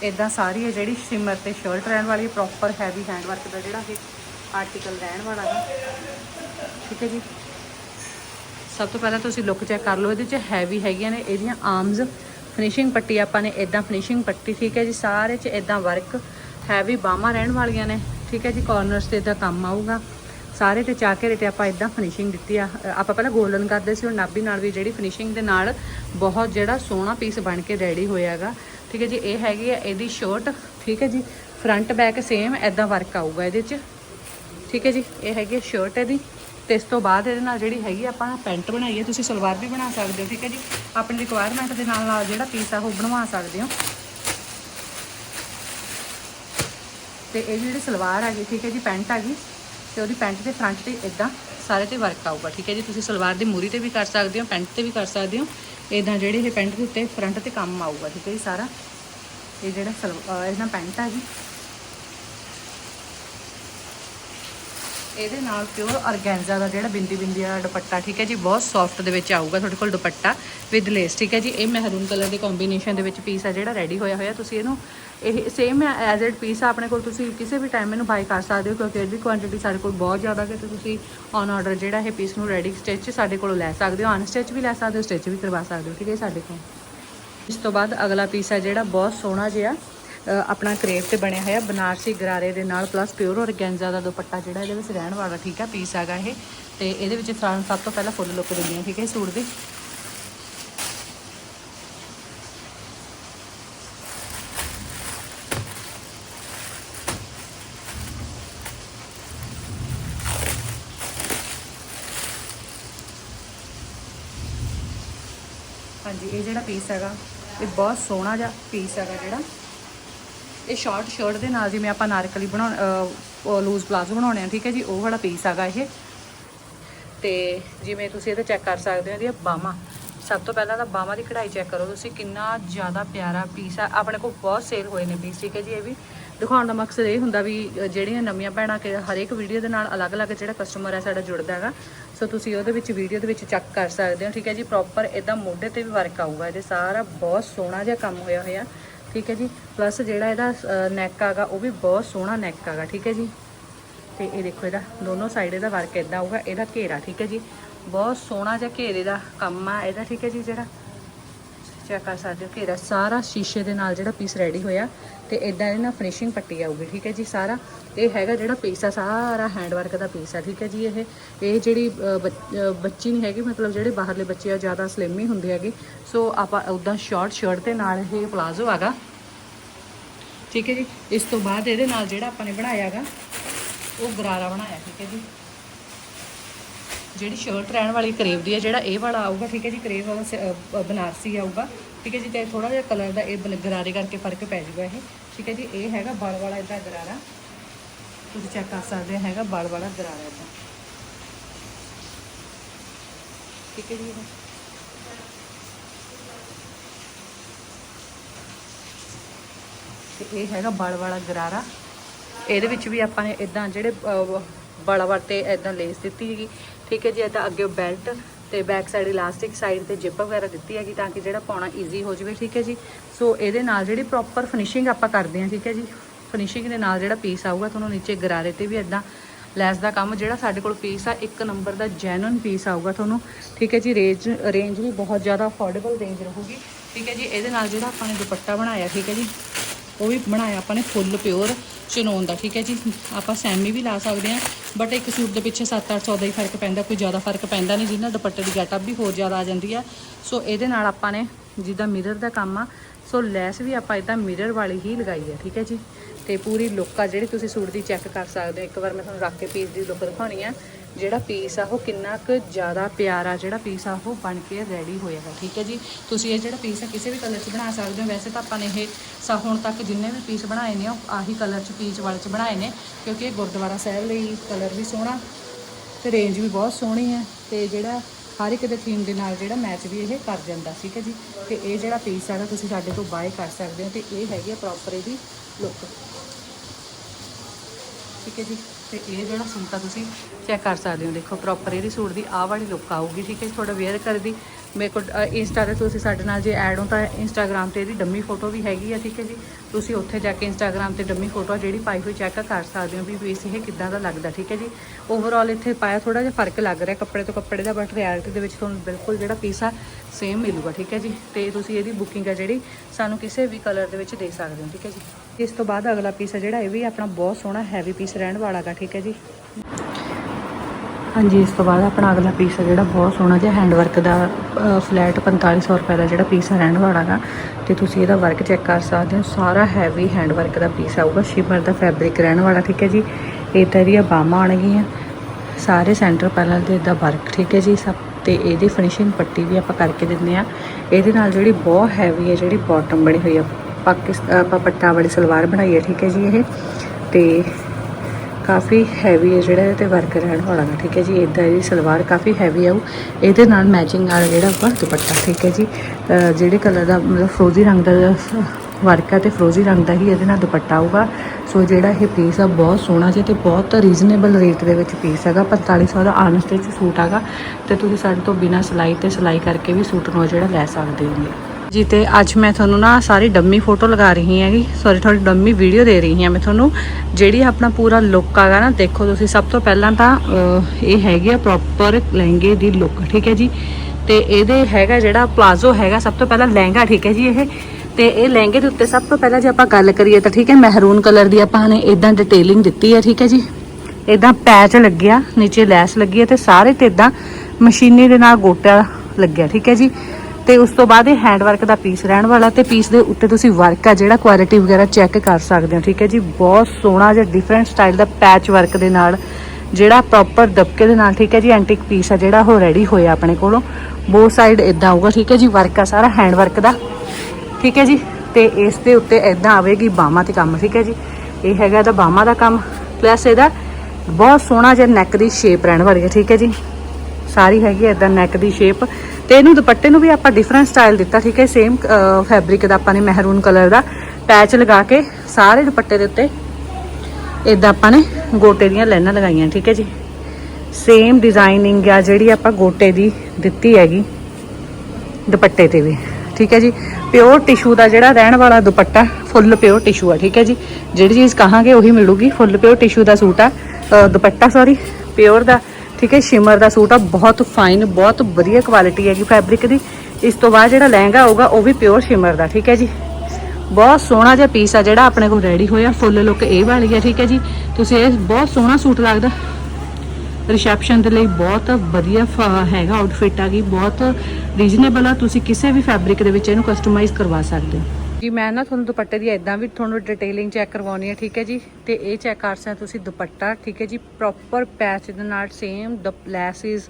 ਇਦਾਂ ਸਾਰੀ ਹੈ ਜਿਹੜੀ ਸ਼ਿਮਰ ਤੇ ਸ਼ਰਟ ਰਹਿਣ ਵਾਲੀ ਪ੍ਰੋਪਰ ਹੈਵੀ ਹੈਂਡ ਵਰਕ ਦਾ ਜਿਹੜਾ ਇਹ ਆਰਟੀਕਲ ਰਹਿਣ ਵਾਲਾ ਹੈ ਠੀਕ ਹੈ ਜੀ। ਸਭ ਤੋਂ ਪਹਿਲਾਂ ਤੁਸੀਂ ਲੁੱਕ ਚੈੱਕ ਕਰ ਲਓ, ਇਹਦੇ 'ਚ ਹੈਵੀ ਹੈਗੀਆਂ ਨੇ, ਇਹਦੀਆਂ ਆਰਮਸ ਫਿਨਿਸ਼ਿੰਗ ਪੱਟੀ ਆਪਾਂ ਨੇ ਇਦਾਂ ਫਿਨਿਸ਼ਿੰਗ ਪੱਟੀ, ਠੀਕ ਹੈ ਜੀ, ਸਾਰੇ 'ਚ ਇਦਾਂ ਵਰਕ ਹੈਵੀ ਬਾਹਾਂ ਰਹਿਣ ਵਾਲੀਆਂ ਨੇ। ਠੀਕ ਹੈ ਜੀ ਕਾਰਨਰਸ ਤੇ ਇਦਾਂ ਕੰਮ ਆਊਗਾ। ਸਾਰੇ ਤੇ ਚਾਹ ਘੇਰੇ ਤੇ ਆਪਾਂ ਇਦਾਂ ਫਿਨਿਸ਼ਿੰਗ ਦਿੱਤੀ ਆ। ਆਪਾਂ ਪਹਿਲਾਂ 골ਡਨ ਕਰਦੇ ਸੀ, ਹੁਣ ਨਾਭੀ ਨਾਲ ਵੀ ਜਿਹੜੀ ਫਿਨਿਸ਼ਿੰਗ ਦੇ ਨਾਲ ਬਹੁਤ ਜਿਹੜਾ ਸੋਹਣਾ ਪੀਸ ਬਣ ਕੇ ਰੈਡੀ ਹੋਇਆਗਾ ਠੀਕ ਹੈ ਜੀ, ਇਹ ਹੈਗੀ ਆ ਇਹਦੀ ਸ਼ਰਟ ਠੀਕ ਹੈ ਜੀ ਫਰੰਟ ਬੈਕ ਸੇਮ ਐਦਾਂ ਵਰਕ ਆਊਗਾ ਇਹਦੇ 'ਚ। ਠੀਕ ਹੈ ਜੀ, ਇਹ ਹੈਗੀ ਸ਼ਰਟ ਇਹਦੀ। ਤੇ ਇਸ ਤੋਂ ਬਾਅਦ ਇਹਦੇ ਨਾਲ ਜਿਹੜੀ ਹੈਗੀ ਆਪਾਂ ਪੈਂਟ ਬਣਾਈ ਹੈ ਤੁਸੀਂ ਸਲਵਾਰ ਵੀ ਬਣਾ ਸਕਦੇ ਹੋ। ਠੀਕ ਹੈ ਜੀ, ਆਪਣੀ ਰਿਕੁਆਇਰਮੈਂਟ ਦੇ ਨਾਲ ਨਾਲ ਜਿਹੜਾ ਪੀਸ ਆ ਉਹ ਬਣਵਾ ਸਕਦੇ ਹੋ। ਤੇ ਇਹ ਜਿਹੜੀ ਸਲਵਾਰ ਆ ਗਈ ਠੀਕ ਹੈ ਜੀ, ਪੈਂਟ ਆ ਗਈ ਤੇ ਉਹਦੀ ਪੈਂਟ ਦੇ ਫਰੰਟ ਤੇ ਇਦਾਂ ਸਾਰੇ ਤੇ ਵਰਕ ਆਊਗਾ, ਠੀਕ ਹੈ ਜੀ? ਤੁਸੀਂ ਸਲਵਾਰ ਦੀ ਮੂਰੀ ਤੇ ਵੀ ਕਰ ਸਕਦੇ ਹੋ, ਪੈਂਟ ਤੇ ਵੀ ਕਰ ਸਕਦੇ ਹੋ। ਇਦਾਂ ਜਿਹੜੇ ਇਹ ਪੈਂਟ ਦੇ ਉੱਤੇ ਫਰੰਟ ਤੇ ਕੰਮ ਆਊਗਾ, ਠੀਕ ਹੈ ਜੀ ਸਾਰਾ? ਇਹ ਜਿਹੜਾ ਸਲਵਾਰ ਇਹਨਾਂ ਪੈਂਟ ਆ ਜੀ। ਇਹਦੇ ਨਾਲ ਪਿਓਰ ਆਰਗੈਂਜ਼ਾ ਦਾ ਜਿਹੜਾ ਬਿੰਦੀ ਬਿੰਦੀ ਵਾਲਾ ਦੁਪੱਟਾ, ਠੀਕ ਹੈ ਜੀ, ਬਹੁਤ ਸੌਫਟ ਦੇ ਵਿੱਚ ਆਊਗਾ ਤੁਹਾਡੇ ਕੋਲ ਦੁਪੱਟਾ ਵਿਦ ਲੇਸ ਠੀਕ ਹੈ ਜੀ। ਇਹ ਮਹਿਰੂਨ ਕਲਰ ਦੇ ਕੰਬੀਨੇਸ਼ਨ ਦੇ ਵਿੱਚ ਪੀਸ ਆ ਜਿਹੜਾ ਰੈਡੀ ਹੋਇਆ ਹੋਇਆ। ਤੁਸੀਂ ਇਹਨੂੰ, ਇਹ ਸੇਮ ਐਜ਼ ਇਟ ਪੀਸ ਆ ਆਪਣੇ ਕੋਲ। ਤੁਸੀਂ ਕਿਸੇ ਵੀ ਟਾਈਮ ਇਹਨੂੰ ਬਾਈ ਕਰ ਸਕਦੇ ਹੋ ਕਿਉਂਕਿ ਇਹਦੀ ਕੁਆਂਟੀਟੀ ਸਾਡੇ ਕੋਲ ਬਹੁਤ ਜ਼ਿਆਦਾ ਹੈ ਤੇ ਤੁਸੀਂ ਔਨ ਆਰਡਰ ਜਿਹੜਾ ਇਹ ਪੀਸ ਨੂੰ ਰੈਡੀ ਸਟਿਚ ਸਾਡੇ ਕੋਲੋਂ ਲੈ ਸਕਦੇ ਹੋ। ਅਨਸਟਿਚ ਵੀ ਲੈ ਸਕਦੇ ਹੋ ਸਟਿਚ ਵੀ ਕਰਵਾ ਸਕਦੇ ਹੋ, ਠੀਕ ਹੈ ਜੀ, ਸਾਡੇ ਕੋਲ। ਇਸ ਤੋਂ ਬਾਅਦ ਅਗਲਾ ਪੀਸ ਹੈ ਜਿਹੜਾ ਬਹੁਤ ਸੋਹਣਾ ਜਿਹਾ ਆਪਣਾ ਕਰੇਪ ਤੇ ਬਣਿਆ ਹੋਇਆ ਬਨਾਰਸੀ ਗਰਾਰੇ ਦੇ ਨਾਲ ਪਲੱਸ ਪਿਓਰ ਔਰਗੈਂਜ਼ਾ ਦਾ ਦੁਪੱਟਾ ਜਿਹੜਾ ਇਹਦੇ ਵਿੱਚ ਰਹਿਣ ਵਾਲਾ ਠੀਕ ਹੈ ਪੀਸ ਹੈਗਾ ਇਹ। ਤੇ ਇਹਦੇ ਵਿੱਚ ਸਾਨੂੰ ਸਭ ਤੋਂ ਪਹਿਲਾਂ ਫੁੱਲ ਲੁੱਕ ਦਿੰਦੀ ਹੈ ਠੀਕ ਹੈ ਸੂਟ ਦੀ। ਹਾਂਜੀ, ਇਹ ਜਿਹੜਾ ਪੀਸ ਹੈਗਾ, ਇਹ ਬਹੁਤ ਸੋਹਣਾ ਜਿਹਾ ਪੀਸ ਹੈਗਾ ਜਿਹੜਾ। ਇਹ ਸ਼ਾਰਟ ਸ਼ਰਟ ਦੇ ਨਾਲ ਜਿਵੇਂ ਆਪਾਂ ਨਾਰਕਲੀ ਬਣਾਉਣ ਲੂਜ਼ ਪਲਾਜ਼ੋ ਬਣਾਉਣੇ ਆ, ਠੀਕ ਹੈ ਜੀ? ਉਹ ਵਾਲਾ ਪੀਸ ਹੈਗਾ ਇਹ। ਤੇ ਜਿਵੇਂ ਤੁਸੀਂ ਇਹਦੇ ਚੈੱਕ ਕਰ ਸਕਦੇ ਹੋ, ਇਹਦੀਆਂ ਬਾਹਾਂ। ਸਭ ਤੋਂ ਪਹਿਲਾਂ ਤਾਂ ਬਾਹਾਂ ਦੀ ਕਢਾਈ ਚੈੱਕ ਕਰੋ ਤੁਸੀਂ, ਕਿੰਨਾ ਜ਼ਿਆਦਾ ਪਿਆਰਾ ਪੀਸ ਆ। ਆਪਣੇ ਕੋਲ ਬਹੁਤ ਸੇਲ ਹੋਏ ਨੇ ਪੀਸ ਠੀਕ ਹੈ ਜੀ? ਇਹ ਵੀ ਦਿਖਾਉਣ ਦਾ ਮਕਸਦ ਇਹ ਹੁੰਦਾ ਵੀ ਜਿਹੜੀਆਂ ਨਵੀਆਂ ਭੈਣਾਂ ਕਿ, ਹਰੇਕ ਵੀਡੀਓ ਦੇ ਨਾਲ ਅਲੱਗ-ਅਲੱਗ ਜਿਹੜਾ ਕਸਟਮਰ ਹੈ ਸਾਡਾ ਜੁੜਦਾ ਹੈਗਾ। ਸੋ ਤੁਸੀਂ ਉਹਦੇ ਵਿੱਚ ਵੀਡੀਓ ਦੇ ਵਿੱਚ ਚੈੱਕ ਕਰ ਸਕਦੇ ਹੋ, ਠੀਕ ਹੈ ਜੀ? ਪ੍ਰੋਪਰ ਇਦਾਂ ਮੋਢੇ ਤੇ ਵੀ ਵਰਕ ਆਊਗਾ। ਇਹਦੇ ਸਾਰਾ ਬਹੁਤ ਸੋਹਣਾ ਜਿਹਾ ਕੰਮ ਹੋਇਆ ਹੋਇਆ। ਠੀਕ ਹੈ ਜੀ। ਪਲੱਸ ਜਿਹੜਾ ਇਹਦਾ ਨੈਕ ਆਗਾ, ਉਹ ਵੀ ਬਹੁਤ ਸੋਹਣਾ ਨੈਕ ਆਗਾ, ਠੀਕ ਹੈ ਜੀ। ਤੇ ਇਹ ਦੇਖੋ ਇਹਦਾ, ਦੋਨੋਂ ਸਾਈਡ ਇਹਦਾ ਵਰਕ ਇਦਾਂ ਆਊਗਾ ਇਹਦਾ ਘੇਰਾ, ਠੀਕ ਹੈ ਜੀ। ਬਹੁਤ ਸੋਹਣਾ ਜਿਹਾ ਘੇਰੇ ਦਾ ਕੰਮ ਆ ਇਹਦਾ, ਠੀਕ ਹੈ ਜੀ, ਜਿਹੜਾ। ਚੈੱਕ ਕਰ ਸਕਦੇ ਹੋ ਘੇਰਾ ਸਾਰਾ ਸ਼ੀਸ਼ੇ ਦੇ ਨਾਲ ਜਿਹੜਾ ਪੀਸ ਰੈਡੀ ਹੋਇਆ ਤੇ ਇਦਾਂ ਇਹ ਨਾ ਫਿਨਿਸ਼ਿੰਗ ਪੱਟੀ ਆਊਗੀ ਠੀਕ ਹੈ ਜੀ? ਸਾਰਾ ਇਹ ਹੈਗਾ ਜਿਹੜਾ ਪੀਸ ਆ ਸਾਰਾ ਹੈਂਡ ਵਰਕ ਦਾ ਪੀਸ ਆ ਠੀਕ ਹੈ ਜੀ? ਇਹ ਇਹ ਜਿਹੜੀ ਅ, ਬੱਚੀ ਨਹੀਂ ਹੈਗੀ ਮਤਲਬ ਜਿਹੜੇ ਬਾਹਰਲੇ ਬੱਚੇ ਆ ਜ਼ਿਆਦਾ ਸਲਿਮ ਹੀ ਹੁੰਦੇ ਹੈਗੇ। ਸੋ ਆਪਾਂ ਉਦਾਂ ਸ਼ਾਰਟ ਸ਼ਰਟ ਦੇ ਨਾਲ ਇਹ ਪਲਾਜ਼ੋ ਹੈਗਾ। ਠੀਕ ਹੈ ਜੀ? ਇਸ ਤੋਂ ਬਾਅਦ ਇਹਦੇ ਨਾਲ ਜਿਹੜਾ ਆਪਾਂ ਨੇ ਬਣਾਇਆ ਹੈਗਾ ਉਹ ਗਰਾਰਾ ਬਣਾਇਆ ਠੀਕ ਹੈ ਜੀ? ਜਿਹੜੀ ਸ਼ਰਟ ਰਹਿਣ ਵਾਲੀ ਕਰੇਵ ਦੀ ਹੈ ਜਿਹੜਾ ਇਹ ਵਾਲਾ ਆਊਗਾ ਠੀਕ ਹੈ ਜੀ ਕਰੇਵ ਵਾਲਾ ਬਨਾਰਸੀ ਆਊਗਾ ਠੀਕ ਹੈ ਜੀ ਤੇ ਥੋੜਾ ਜਿਹਾ ਕਲਰ ਦਾ ਇਹ ਬਨ- ਗਰਾਰੇ ਕਰਕੇ ਫ਼ਰਕ ਪੈ ਜਾਊਗਾ ਇਹ ਠੀਕ ਹੈ ਜੀ ਇਹ ਹੈਗਾ ਬਲ ਵਾਲਾ ਇਦਾਂ ਗਰਾਰਾ। ਤੁਸੀਂ ਚੈੱਕ ਕਰ ਸਕਦੇ ਹੈਗਾ ਬਲ ਵਾਲਾ ਗਰਾਰਾ ਇਦਾਂ ਠੀਕ ਹੈ ਜੀ ਤੇ ਇਹ ਹੈਗਾ ਬਲ ਵਾਲਾ ਗਰਾਰਾ। ਇਹਦੇ ਵਿੱਚ ਵੀ ਆਪਾਂ ਨੇ ਇਦਾਂ ਜਿਹੜੇ ਅਹ, ਬਲ ਵਰਤੇ ਇਦਾਂ ਲੇਸ ਦਿੱਤੀ ਹੈਗੀ ਠੀਕ ਹੈ ਜੀ ਇਦਾਂ ਅੱਗੇ ਬੈਲਟ ਤੇ ਬੈਕ ਸਾਈਡ ਇਲਾਸਟਿਕ ਸਾਈਡ ਤੇ ਜਿਪ ਵਗੈਰਾ ਦਿੱਤੀ ਹੈਗੀ ਤਾਂ ਕਿ ਜਿਹੜਾ ਪਾਉਣਾ ਈਜ਼ੀ ਹੋ ਜਾਵੇ, ਠੀਕ ਹੈ ਜੀ। ਸੋ ਇਹਦੇ ਨਾਲ ਜਿਹੜੀ ਪ੍ਰੋਪਰ ਫਿਨਿਸ਼ਿੰਗ ਆਪਾਂ ਕਰਦੇ ਹਾਂ, ਠੀਕ ਹੈ ਜੀ। ਫਿਨਿਸ਼ਿੰਗ ਦੇ ਨਾਲ ਜਿਹੜਾ ਪੀਸ ਆਊਗਾ, ਤੁਹਾਨੂੰ ਨੀਚੇ ਗਰਾਰੇ ਤੇ ਵੀ ਇਦਾਂ ਲੈਸ ਦਾ ਕੰਮ ਜਿਹੜਾ ਸਾਡੇ ਕੋਲ ਪੀਸ ਆ, ਇੱਕ ਨੰਬਰ ਦਾ ਜੈਨੂਨ ਪੀਸ ਆਊਗਾ ਤੁਹਾਨੂੰ, ਠੀਕ ਹੈ ਜੀ। ਰੇਂਜ ਰੇਂਜ ਵੀ ਬਹੁਤ ਜ਼ਿਆਦਾ ਅਫੋਰਡੇਬਲ ਰੇਂਜ ਰਹੂਗੀ, ਠੀਕ ਹੈ ਜੀ। ਇਹਦੇ ਨਾਲ ਜਿਹੜਾ ਆਪਾਂ ਨੇ ਦੁਪੱਟਾ ਬਣਾਇਆ, ਠੀਕ ਹੈ ਜੀ, ਉਹ ਵੀ ਬਣਾਇਆ ਆਪਾਂ ਨੇ ਫੁੱਲ ਪਿਓਰ ਚਨੋਨ ਦਾ, ਠੀਕ ਹੈ ਜੀ? ਆਪਾਂ ਸੈਮੀ ਵੀ ਲਾ ਸਕਦੇ ਹਾਂ ਬਟ ਇੱਕ ਸੂਟ ਦੇ ਪਿੱਛੇ 7-800 ਦਾ ਹੀ ਫ਼ਰਕ ਪੈਂਦਾ, ਕੋਈ ਜ਼ਿਆਦਾ ਫ਼ਰਕ ਪੈਂਦਾ ਨਹੀਂ ਜਿਹਨਾਂ ਦੁਪੱਟੇ ਦੀ ਗੈਟਅਪ ਵੀ ਹੋਰ ਜ਼ਿਆਦਾ ਆ ਜਾਂਦੀ ਆ ਸੋ ਇਹਦੇ ਨਾਲ ਆਪਾਂ ਨੇ ਜਿੱਦਾਂ ਮਿਰਰ ਦਾ ਕੰਮ ਆ ਸੋ ਲੈਸ ਵੀ ਆਪਾਂ ਇਦਾਂ ਮਿਰਰ ਵਾਲੀ ਹੀ ਲਗਾਈ ਹੈ, ਠੀਕ ਹੈ ਜੀ? ਤੇ ਪੂਰੀ ਲੁੱਕ ਆ ਜਿਹੜੀ ਤੁਸੀਂ ਸੂਟ ਦੀ ਚੈੱਕ ਕਰ ਸਕਦੇ ਹੋ। ਇੱਕ ਵਾਰ ਮੈਂ ਤੁਹਾਨੂੰ ਰੱਖ ਕੇ ਪੀਸ ਦੀ ਲੁੱਕ ਦਿਖਾਉਣੀ ਆ। ਜਿਹੜਾ ਪੀਸ ਆ, ਉਹ ਕਿੰਨਾ ਕੁ ਜ਼ਿਆਦਾ ਪਿਆਰਾ ਜਿਹੜਾ ਪੀਸ ਆ, ਉਹ ਬਣ ਕੇ ਰੈਡੀ ਹੋਇਆ ਹੈ ਠੀਕ ਹੈ ਜੀ? ਤੁਸੀਂ ਇਹ ਜਿਹੜਾ ਪੀਸ ਆ, ਕਿਸੇ ਵੀ ਕਲਰ 'ਚ ਬਣਾ ਸਕਦੇ ਹੋ। ਵੈਸੇ ਤਾਂ ਆਪਾਂ ਨੇ ਇਹ ਸਾ ਹੁਣ ਤੱਕ ਜਿੰਨੇ ਵੀ ਪੀਸ ਬਣਾਏ ਨੇ, ਉਹ ਆਹੀ ਕਲਰ 'ਚ ਪੀਚ ਵਾਲੇ 'ਚ ਬਣਾਏ ਨੇ, ਕਿਉਂਕਿ ਇਹ ਗੁਰਦੁਆਰਾ ਸਾਹਿਬ ਲਈ ਕਲਰ ਵੀ ਸੋਹਣਾ ਤੇ ਰੇਂਜ ਵੀ ਬਹੁਤ ਸੋਹਣੀ ਹੈ ਤੇ ਜਿਹੜਾ ਹਰ ਇੱਕ ਦੇ ਥੀਮ ਦੇ ਨਾਲ ਜਿਹੜਾ ਮੈਚ ਵੀ ਇਹ ਕਰ ਜਾਂਦਾ। ਠੀਕ ਹੈ ਜੀ? ਤੇ ਇਹ ਜਿਹੜਾ ਪੀਸ ਹੈਗਾ ਤੁਸੀਂ ਸਾਡੇ ਤੋਂ ਬਾਏ ਕਰ ਸਕਦੇ ਹੋ ਤੇ ਇਹ ਹੈਗੀ ਆ ਪ੍ਰੋਪਰ ਇਹਦੀ ਲੁੱਕ ਠੀਕ ਹੈ ਜੀ? ਤੇ ਇਹ ਜਿਹੜਾ ਸੂਟ ਆ ਤੁਸੀਂ ਚੈੱਕ ਕਰ ਸਕਦੇ ਹੋ। ਦੇਖੋ ਪ੍ਰੋਪਰ ਇਹਦੀ ਸੂਟ ਦੀ ਆਹ ਵਾਲੀ ਲੁੱਕ ਆਊਗੀ, ਠੀਕ ਹੈ ਜੀ? ਵੇਅਰ ਕਰਦੀ ਮੇਰੇ ਕੋਲ ਇੰਸਟਾ ਤੇ ਤੁਸੀਂ ਸਾਡੇ ਨਾਲ ਜੇ ਐਡ ਹੋ ਤਾਂ ਇੰਸਟਾਗ੍ਰam ਤੇ ਇਹਦੀ ਡੰਮੀ ਫੋਟੋ ਵੀ ਹੈਗੀ ਆ, ਠੀਕ ਹੈ ਜੀ? ਤੁਸੀਂ ਉੱਥੇ ਜਾ ਕੇ ਇੰਸਟਾਗ੍ਰam ਤੇ ਡੰਮੀ ਫੋਟੋ ਆ, ਜਿਹੜੀ ਪਾਈ ਹੋਈ ਚੈੱਕ ਕਰ ਸਕਦੇ ਹੋ ਵੀ ਪੀਸ ਇਹ ਕਿੱਦਾਂ ਦਾ ਲੱਗਦਾ, ਠੀਕ ਹੈ ਜੀ? ਓਵਰਆਲ ਇੱਥੇ ਪਾਇਆ ਥੋੜਾ ਜਿਹਾ ਫ਼ਰਕ ਲੱਗ ਰਿਹਾ ਕੱਪੜੇ ਤੋਂ ਕੱਪੜੇ ਦਾ ਬਟ ਰਿਐਲਿਟੀ ਦੇ ਵਿੱਚ ਤੁਹਾਨੂੰ ਬਿਲਕੁਲ ਜਿਹੜਾ ਪੀਸ ਆ ਸੇਮ ਮਿਲੂਗਾ, ਠੀਕ ਹੈ ਜੀ? ਤੇ ਤੁਸੀਂ ਇਹਦੀ ਬੁਕਿੰਗ ਆ ਜਿਹੜੀ ਸਾਨੂੰ ਕਿਸੇ ਵੀ ਕਲਰ ਦੇ ਵਿੱਚ ਦੇ ਸਕਦੇ ਹੋ, ਠੀਕ ਹੈ ਜੀ? ਇਸ ਤੋਂ ਬਾਅਦ ਅਗਲਾ ਪੀਸ ਹੈ ਜਿਹੜਾ, ਇਹ ਵੀ ਆਪਣਾ ਬਹੁਤ ਸੋਹਣਾ ਹੈਵੀ ਪੀਸ ਰਹਿਣ ਵਾਲਾ ਗਾ, ਠੀਕ ਹੈ ਜੀ? ਹਾਂਜੀ, ਇਸ ਤੋਂ ਬਾਅਦ ਆਪਣਾ ਅਗਲਾ ਪੀਸ ਹੈ ਜਿਹੜਾ ਬਹੁਤ ਸੋਹਣਾ ਜਿਹਾ ਹੈਂਡ ਵਰਕ ਦਾ ਫਲੈਟ 4500 ਰੁਪਏ ਦਾ ਜਿਹੜਾ ਪੀਸ ਆ ਰਹਿਣ ਵਾਲਾ ਗਾ, ਤੇ ਤੁਸੀਂ ਇਹਦਾ ਵਰਕ ਚੈੱਕ ਕਰ ਸਕਦੇ ਹੋ। ਸਾਰਾ ਹੈਵੀ ਹੈਂਡ ਵਰਕ ਦਾ ਪੀਸ ਆਊਗਾ ਸ਼ਿਮਰ ਦਾ ਫੈਬਰਿਕ ਰਹਿਣ ਵਾਲਾ, ਠੀਕ ਹੈ ਜੀ? ਇਦਾਂ ਦੀਆਂ ਬਾਹਾਂ ਆਣਗੀਆਂ ਸਾਰੇ ਸੈਂਟਰ ਪੈਨਲ ਤੇ ਇਦਾਂ ਵਰਕ ਠੀਕ ਹੈ ਜੀ? ਸਭ ਤੇ ਇਹਦੀ ਫਿਨਿਸ਼ਿੰਗ ਪੱਟੀ ਵੀ ਆਪਾਂ ਕਰਕੇ ਦਿੰਦੇ ਆ ਇਹਦੇ ਨਾਲ ਜਿਹੜੀ ਬਹੁਤ ਹੈਵੀ ਹੈ, ਜਿਹੜੀ ਬਾਟਮ ਬਣੀ ਹੋਈ ਆ ਪਾਕਿਸਤਾਨ ਆਪਾਂ ਪੱਟਾ ਵਾਲੀ ਸਲਵਾਰ ਬਣਾਈ ਹੈ, ਠੀਕ ਹੈ ਜੀ ਇਹ। ਤੇ ਕਾਫੀ ਹੈਵੀ ਹੈ ਜਿਹੜਾ ਇਹ ਤੇ ਵਰਕ ਰਹਿਣ ਵਾਲਾ ਹੈ ਠੀਕ ਹੈ ਜੀ? ਇਦਾਂ ਇਹਦੀ ਸਲਵਾਰ ਕਾਫੀ ਹੈਵੀ ਆਉ ਇਹਦੇ ਨਾਲ ਮੈਚਿੰਗ ਨਾਲ ਜਿਹੜਾ ਵਾ ਦੁਪੱਟਾ, ਠੀਕ ਹੈ ਜੀ? ਜਿਹੜੇ ਕਲਰ ਦਾ ਮਤਲਬ ਫਰੋਜ਼ੀ ਰੰਗ ਦਾ ਵਰਕ ਹੈ ਤੇ ਫਰੋਜ਼ੀ ਰੰਗ ਦਾ ਹੀ ਇਹਦੇ ਨਾਲ ਦੁਪੱਟਾ ਆਊਗਾ। ਸੋ ਜਿਹੜਾ ਇਹ ਪੀਸ ਆ, ਬਹੁਤ ਸੋਹਣਾ ਜੀ ਤੇ ਬਹੁਤ ਰੀਜ਼ਨੇਬਲ ਰੇਟ ਦੇ ਵਿੱਚ ਪੀਸ ਹੈਗਾ। 4500 ਦਾ ਅਨਸਟਿਚ ਸੂਟ ਹੈਗਾ ਤੇ ਤੁਸੀਂ ਸਾਡੇ ਤੋਂ ਬਿਨਾ ਸਿਲਾਈ ਤੇ ਸਿਲਾਈ ਕਰਕੇ ਵੀ ਸੂਟ ਨੂੰ ਜਿਹੜਾ ਲੈ ਸਕਦੇ ਹੋਗੇ। ਜੀ, ਤੇ ਅੱਜ ਮੈਂ ਤੁਹਾਨੂੰ ਨਾ ਸਾਰੀ ਡੰਮੀ ਫੋਟੋ ਲਗਾ ਰਹੀ ਹੈਗੀ। ਸੌਰੀ ਤੁਹਾਡੀ ਡੰਮੀ ਵੀਡੀਓ ਦੇ ਰਹੀ ਹਾਂ ਮੈਂ ਤੁਹਾਨੂੰ। ਜਿਹੜੀ ਆਪਣਾ ਪੂਰਾ ਲੁੱਕ ਆਗਾ ਨਾ, ਦੇਖੋ ਤੁਸੀਂ ਸਭ ਤੋਂ ਪਹਿਲਾਂ ਤਾਂ ਇਹ ਹੈਗੀ ਆ ਪ੍ਰੋਪਰ ਲਹਿੰਗੇ ਦੀ ਲੁੱਕ ਠੀਕ ਹੈ ਜੀ। ਤੇ ਇਹਦੇ ਹੈਗਾ ਜਿਹੜਾ ਪਲਾਜ਼ੋ ਹੈਗਾ, ਸਭ ਤੋਂ ਪਹਿਲਾਂ ਲਹਿੰਗਾ, ਠੀਕ ਹੈ ਜੀ ਇਹ। ਤੇ ਇਹ ਲਹਿੰਗੇ ਦੇ ਉੱਤੇ ਸਭ ਤੋਂ ਪਹਿਲਾਂ ਜੇ ਆਪਾਂ ਗੱਲ ਕਰੀਏ ਤਾਂ, ਠੀਕ ਹੈ ਮਹਿਰੂਨ ਕਲਰ ਦੀ ਆਪਾਂ ਨੇ ਇਦਾਂ ਡਿਟੇਲਿੰਗ ਦਿੱਤੀ ਹੈ, ਠੀਕ ਹੈ ਜੀ। ਇਦਾਂ ਪੈਚ ਲੱਗਿਆ, ਨੀਚੇ ਲੈਸ ਲੱਗੀ ਹੈ ਤੇ ਸਾਰੇ ਤੇ ਇਦਾਂ ਮਸ਼ੀਨੀ ਦੇ ਨਾਲ ਗੋਟਾ ਲੱਗਿਆ, ਠੀਕ ਹੈ ਜੀ। ਤੇ ਉਸ ਤੋਂ ਬਾਅਦ ਇਹ ਹੈਂਡ ਵਰਕ ਦਾ ਪੀਸ ਰਹਿਣ ਵਾਲਾ ਤੇ ਪੀਸ ਦੇ ਉੱਤੇ ਤੁਸੀਂ ਵਰਕ ਆ, ਜਿਹੜਾ ਕੁਆਲਿਟੀ ਵਗੈਰਾ ਚੈੱਕ ਕਰ ਸਕਦੇ ਹੋ, ਠੀਕ ਹੈ ਜੀ? ਬਹੁਤ ਸੋਹਣਾ ਜਿਹਾ ਡਿਫਰੈਂਟ ਸਟਾਈਲ ਦਾ ਪੈਚ ਵਰਕ ਦੇ ਨਾਲ, ਜਿਹੜਾ ਪ੍ਰੋਪਰ ਦਬਕੇ ਦੇ ਨਾਲ, ਠੀਕ ਹੈ ਜੀ? ਐਂਟੀਕ ਪੀਸ ਆ ਜਿਹੜਾ ਉਹ ਰੈਡੀ ਹੋਇਆ ਆਪਣੇ ਕੋਲੋਂ। ਬੋ ਸਾਈਡ ਇਦਾਂ ਆਊਗਾ ਠੀਕ ਹੈ ਜੀ? ਵਰਕ ਆ ਸਾਰਾ ਹੈਂਡ ਵਰਕ ਦਾ। ਠੀਕ ਹੈ ਜੀ? ਤੇ ਇਸ ਦੇ ਉੱਤੇ ਇਦਾਂ ਆਵੇਗੀ ਬਾਹਾਂ ਤੇ ਕੰਮ, ਠੀਕ ਹੈ ਜੀ? ਇਹ ਹੈਗਾ ਇਹਦਾ ਬਾਹਾਂ ਦਾ ਕੰਮ ਪਲੱਸ ਇਹਦਾ ਬਹੁਤ ਸੋਹਣਾ ਜਿਹਾ ਨੈਕ ਦੀ ਸ਼ੇਪ ਰਹਿਣ ਵਾਲੀ ਹੈ, ਠੀਕ ਹੈ ਜੀ? ਸਾਰੀ ਹੈਗੀ ਇਦਾਂ ਨੈਕ ਦੀ ਸ਼ੇਪ ਤੇ ਇਹਨੂੰ ਦੁਪੱਟੇ ਨੂੰ ਵੀ ਆਪਾਂ ਡਿਫਰੈਂਟ ਸਟਾਈਲ ਦਿੱਤਾ, ਠੀਕ ਹੈ ਸੇਮ ਫੈਬਰਿਕ ਦਾ ਆਪਾਂ ਨੇ ਮਹਿਰੂਨ ਕਲਰ ਦਾ ਪੈਚ ਲਗਾ ਕੇ ਸਾਰੇ ਦੁਪੱਟੇ ਦੇ ਉੱਤੇ ਇਦਾਂ ਆਪਾਂ ਨੇ ਗੋਟੇ ਦੀਆਂ ਲਾਈਨਾਂ ਲਗਾਈਆਂ, ਠੀਕ ਹੈ ਜੀ। ਸੇਮ ਡਿਜ਼ਾਈਨਿੰਗ ਆ ਜਿਹੜੀ ਆਪਾਂ ਗੋਟੇ ਦੀ ਦਿੱਤੀ ਹੈਗੀ, ਦੁਪੱਟੇ ਤੇ ਵੀ, ਠੀਕ ਹੈ ਜੀ। ਪਿਓਰ ਟਿਸ਼ੂ ਦਾ ਜਿਹੜਾ ਰਹਿਣ ਵਾਲਾ ਦੁਪੱਟਾ ਫੁੱਲ ਪਿਓਰ ਟਿਸ਼ੂ ਆ, ਠੀਕ ਹੈ ਜੀ। ਜਿਹੜੀ ਚੀਜ਼ ਕਹਾਂਗੇ ਉਹੀ ਮਿਲੂਗੀ ਫੁੱਲ ਪਿਓਰ ਟਿਸ਼ੂ ਦਾ ਸੂਟ ਆ ਦੁਪੱਟਾ ਸੌਰੀ ਪਿਓਰ ਦਾ। ਠੀਕ ਹੈ, ਸ਼ਿਮਰ ਦਾ ਸੂਟ ਆ, ਬਹੁਤ ਫਾਈਨ ਬਹੁਤ ਵਧੀਆ ਕੁਆਲਿਟੀ ਹੈਗੀ ਫੈਬਰਿਕ ਦੀ। ਇਸ ਤੋਂ ਬਾਅਦ ਜਿਹੜਾ ਲਹਿੰਗਾ ਹੋਊਗਾ, ਉਹ ਵੀ ਪਿਓਰ ਸ਼ਿਮਰ ਦਾ, ਠੀਕ ਹੈ ਜੀ। ਬਹੁਤ ਸੋਹਣਾ ਜਿਹਾ ਪੀਸ ਆ ਜਿਹੜਾ ਆਪਣੇ ਕੋਲ ਰੈਡੀ ਹੋਇਆ ਫੁੱਲ ਲੁੱਕ ਇਹ ਵਾਲੀ ਹੈ ਠੀਕ ਹੈ ਜੀ। ਤੁਸੀਂ ਇਹ ਬਹੁਤ ਸੋਹਣਾ ਸੂਟ ਲੱਗਦਾ। ਰਿਸੈਪਸ਼ਨ ਦੇ ਲਈ ਬਹੁਤ ਵਧੀਆ ਫ- ਹੈਗਾ ਆਊਟਫਿਟ ਆ ਗਈ ਬਹੁਤ ਰੀਜ਼ਨੇਬਲ ਆ। ਤੁਸੀਂ ਕਿਸੇ ਵੀ ਫੈਬਰਿਕ ਦੇ ਵਿੱਚ ਇਹਨੂੰ ਕਸਟਮਾਈਜ਼ ਕਰਵਾ ਸਕਦੇ ਹੋ। ਜੀ, ਮੈਂ ਨਾ ਤੁਹਾਨੂੰ ਦੁਪੱਟੇ ਦੀ ਇਦਾਂ ਵੀ ਤੁਹਾਨੂੰ ਡਿਟੇਲਿੰਗ ਚੈੱਕ ਕਰਵਾਉਣੀ ਹੈ ਠੀਕ ਹੈ ਜੀ? ਤੇ ਇਹ ਚੈੱਕ ਕਰ ਸਕਦੇ ਤੁਸੀਂ ਦੁਪੱਟਾ, ਠੀਕ ਹੈ ਜੀ? ਪ੍ਰੋਪਰ ਪੈਚ ਦੇ ਨਾਲ ਸੇਮ ਦ ਲੈਸਿਸ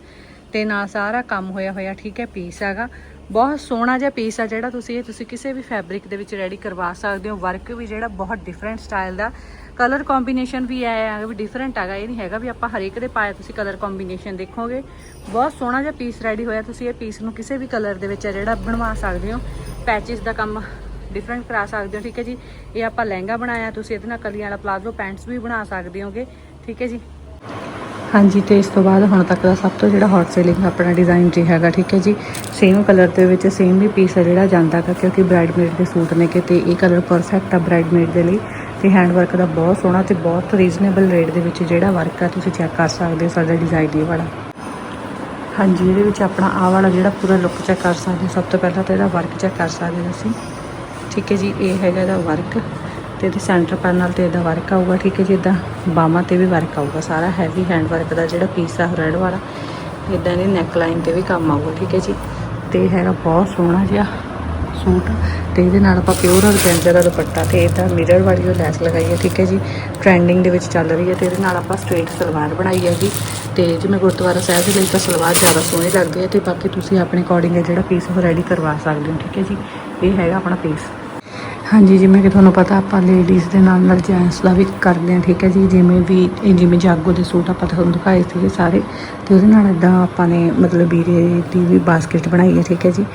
ਤੇ ਨਾਲ ਸਾਰਾ ਕੰਮ ਹੋਇਆ ਹੋਇਆ, ਠੀਕ ਹੈ ਪੀਸ ਹੈਗਾ। ਬਹੁਤ ਸੋਹਣਾ ਜਿਹਾ ਪੀਸ ਆ ਜਿਹੜਾ ਤੁਸੀਂ, ਇਹ ਤੁਸੀਂ ਕਿਸੇ ਵੀ ਫੈਬਰਿਕ ਦੇ ਵਿੱਚ ਰੈਡੀ ਕਰਵਾ ਸਕਦੇ ਹੋ। ਵਰਕ ਵੀ ਜਿਹੜਾ ਬਹੁਤ ਡਿਫਰੈਂਟ ਸਟਾਈਲ ਦਾ। ਕਲਰ ਕੰਬੀਨੇਸ਼ਨ ਵੀ ਆਇਆ ਹੈ ਵੀ ਡਿਫਰੈਂਟ ਹੈਗਾ, ਇਹ ਨਹੀਂ ਹੈਗਾ ਵੀ ਆਪਾਂ ਹਰੇਕ ਦੇ ਪਾਇਆ ਤੁਸੀਂ ਕਲਰ ਕੰਬੀਨੇਸ਼ਨ ਦੇਖੋਗੇ। ਬਹੁਤ ਸੋਹਣਾ ਜਿਹਾ ਪੀਸ ਰੈਡੀ ਹੋਇਆ ਤੁਸੀਂ ਇਹ ਪੀਸ ਨੂੰ ਕਿਸੇ ਵੀ ਕਲਰ ਦੇ ਵਿੱਚ ਆ ਜਿਹੜਾ ਬਣਵਾ ਸਕਦੇ ਹੋ। ਪੈਚਸ ਦਾ ਕੰਮ ਡਿਫਰੈਂਟ ਕਰਾ ਸਕਦੇ ਹੋ, ਠੀਕ ਹੈ ਜੀ? ਇਹ ਆਪਾਂ ਲਹਿੰਗਾ ਬਣਾਇਆ, ਤੁਸੀਂ ਇਹਦੇ ਨਾਲ ਕਲੀਆਂ ਵਾਲਾ ਪਲਾਜ਼ੋ ਪੈਂਟਸ ਵੀ ਬਣਾ ਸਕਦੇ ਹੋਗੇ, ਠੀਕ ਹੈ ਜੀ? ਹਾਂਜੀ, ਤੇ ਇਸ ਤੋਂ ਬਾਅਦ ਹੁਣ ਤੱਕ ਦਾ ਸਭ ਤੋਂ ਜਿਹੜਾ ਹੌਟ ਸੇਲਿੰਗ ਆਪਣਾ ਡਿਜ਼ਾਈਨ ਜੀ ਹੈਗਾ, ਠੀਕ ਹੈ ਜੀ? ਸੇਮ ਕਲਰ ਦੇ ਵਿੱਚ ਸੇਮ ਵੀ ਪੀਸ ਹੈ ਜਿਹੜਾ ਜਾਂਦਾ ਗਾ, ਕਿਉਂਕਿ ਬ੍ਰਾਈਡਮੇਡ ਦੇ ਸੂਟ ਨੇ ਕਿ ਤੇ ਇਹ ਕਲਰ ਪਰਫੈਕਟ ਆ ਬ੍ਰਾਈਡਮੇਡ ਦੇ ਲਈ, ਤੇ ਹੈਂਡ ਵਰਕ ਦਾ ਬਹੁਤ ਸੋਹਣਾ ਤੇ ਬਹੁਤ ਰੀਜ਼ਨੇਬਲ ਰੇਟ ਦੇ ਵਿੱਚ ਜਿਹੜਾ ਵਰਕ ਆ ਤੁਸੀਂ ਚੈੱਕ ਕਰ ਸਕਦੇ ਹੋ ਸਾਡਾ ਡਿਜ਼ਾਈਨ ਇਹ ਵਾਲਾ। ਹਾਂਜੀ, ਇਹਦੇ ਵਿੱਚ ਆਪਣਾ ਆਹ ਵਾਲਾ ਜਿਹੜਾ ਪੂਰਾ ਲੁੱਕ ਚੈੱਕ ਕਰ ਸਕਦੇ ਹੋ, ਸਭ ਤੋਂ ਪਹਿਲਾਂ ਤਾਂ ਇਹਦਾ ਵਰਕ ਚੈੱਕ ਕਰ ਸਕਦੇ ਹੋ ਤੁਸੀਂ। ਠੀਕ ਹੈ ਜੀ, ਇਹ ਹੈਗਾ ਇਹਦਾ ਵਰਕ ਤੇ ਇਹਦੇ ਸੈਂਟਰ ਪੈਨਲ ਤੇ ਇਹਦਾ ਵਰਕ ਆਊਗਾ, ਠੀਕ ਹੈ ਜੀ ਇਦਾਂ ਬਾਹਾਂ ਤੇ ਵੀ ਵਰਕ ਆਊਗਾ ਸਾਰਾ ਹੈਵੀ ਹੈਂਡ ਵਰਕ ਦਾ ਜਿਹੜਾ ਪੀਸ ਆ ਰੈਡ ਵਾਲਾ ਇਦਾਂ ਇਹਦੀ ਨੈਕ ਲਾਈਨ ਤੇ ਵੀ ਕੰਮ ਆਊਗਾ, ਠੀਕ ਹੈ ਜੀ। ਤੇ ਇਹ ਹੈਗਾ ਬਹੁਤ ਸੋਹਣਾ ਜਿਹਾ ਸੂਟ ਤੇ ਇਹਦੇ ਨਾਲ ਆਪਾਂ ਪਿਓਰ ਔਰਗੈਂਜ਼ਾ ਦਾ ਦੁਪੱਟਾ ਤੇ ਇਹਦਾ ਮਿਰਰ ਵਾਲੀ ਉਹ ਲੈਸ ਲਗਾਈ ਹੈ, ਠੀਕ ਹੈ ਜੀ। ਟ੍ਰੈਂਡਿੰਗ ਦੇ ਵਿੱਚ ਚੱਲ ਰਹੀ ਹੈ ਤੇ ਇਹਦੇ ਨਾਲ ਆਪਾਂ ਸਟ੍ਰੇਟ ਸਲਵਾਰ ਬਣਾਈ ਹੈ ਜੀ। ਤੇ ਜਿਵੇਂ ਗੁਰਦੁਆਰਾ ਸਾਹਿਬ ਦੇ ਲਈ ਤਾਂ ਸਲਵਾਰ ਜ਼ਿਆਦਾ ਸੋਹਣੀ ਲੱਗਦੀ ਹੈ ਤੇ ਬਾਕੀ ਤੁਸੀਂ ਆਪਣੇ ਅਕੋਰਡਿੰਗ ਜਿਹੜਾ ਪੀਸ ਉਹ ਰੈਡੀ ਕਰਵਾ ਸਕਦੇ ਹੋ, ਠੀਕ ਹੈ ਜੀ। ਇਹ ਹੈਗਾ ਆਪਣਾ ਪੀਸ ਹਾਂਜੀ, ਜਿਵੇਂ ਕਿ ਤੁਹਾਨੂੰ ਪਤਾ ਆਪਾਂ ਲੇਡੀਜ਼ ਦੇ ਨਾਲ ਨਾਲ ਜੈਂਟਸ ਦਾ ਵੀ ਕਰਦੇ ਹਾਂ, ਠੀਕ ਹੈ ਜੀ? ਜਿਵੇਂ ਵੀ, ਇਹ ਜਿਵੇਂ ਜਾਗੋ ਦੇ ਸੂਟ ਆਪਾਂ ਤੁਹਾਨੂੰ ਦਿਖਾਏ ਸੀਗੇ ਸਾਰੇ, ਤੇ ਉਹਦੇ ਨਾਲ ਇਦਾਂ ਆਪਾਂ ਨੇ ਮਤਲਬ ਵੀਰੇ ਦੀ ਵੀ ਬਾਸਕਟ ਬਣਾਈ ਹੈ, ਠੀਕ ਹੈ ਜੀ?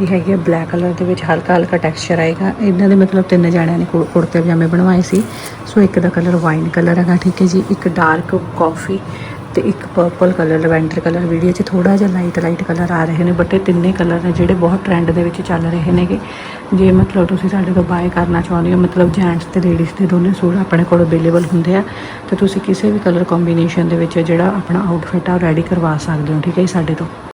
ਇਹ ਹੈਗੀ ਬਲੈਕ ਕਲਰ ਦੇ ਵਿੱਚ ਹਲਕਾ ਹਲਕਾ ਟੈਕਸਚਰ ਆਏਗਾ। ਇਹਨਾਂ ਦੇ ਮਤਲਬ ਤਿੰਨ ਜਾਣਿਆਂ ਨੇ ਕੁੜ- ਕੁੜਤੇ ਪਜਾਮੇ ਬਣਵਾਏ ਸੀ। ਸੋ ਇੱਕ ਦਾ ਕਲਰ ਵਾਈਨ ਕਲਰ ਹੈਗਾ, ਠੀਕ ਹੈ ਜੀ? ਇੱਕ ਡਾਰਕ ਕਾਫੀ ਤੇ ਇੱਕ purple colour lavender colour video 'ਚ ਥੋੜਾ ਜਿਹਾ ਲਾਈਟ ਲਾਈਟ ਕਲਰ ਆ ਰਹੇ ਨੇ ਬਟ ਇਹ ਤਿੰਨੇ ਕਲਰ ਨੇ ਜਿਹੜੇ ਬਹੁਤ ਟ੍ਰੈਂਡ ਦੇ ਵਿੱਚ ਚੱਲ ਰਹੇ ਨੇਗੇ। ਜੇ ਮਤਲਬ ਤੁਸੀਂ ਸਾਡੇ ਤੋਂ ਬਾਏ ਕਰਨਾ ਚਾਹੁੰਦੇ ਹੋ, ਮਤਲਬ ਜੈਂਟਸ ਤੇ ਲੇਡੀਜ਼ ਦੇ ਦੋਨੇ ਸੂਟ ਆਪਣੇ ਕੋਲ ਅਵੇਲੇਬਲ ਹੁੰਦੇ ਆ, ਤੇ ਤੁਸੀਂ ਕਿਸੇ ਵੀ ਕਲਰ ਕੰਬੀਨੇਸ਼ਨ ਦੇ ਵਿੱਚ ਜਿਹੜਾ ਆਪਣਾ ਆਊਟਫਿਟ ਆ ਰੈਡੀ ਕਰਵਾ ਸਕਦੇ ਹੋ, ਠੀਕ ਹੈ ਜੀ, ਸਾਡੇ ਤੋਂ।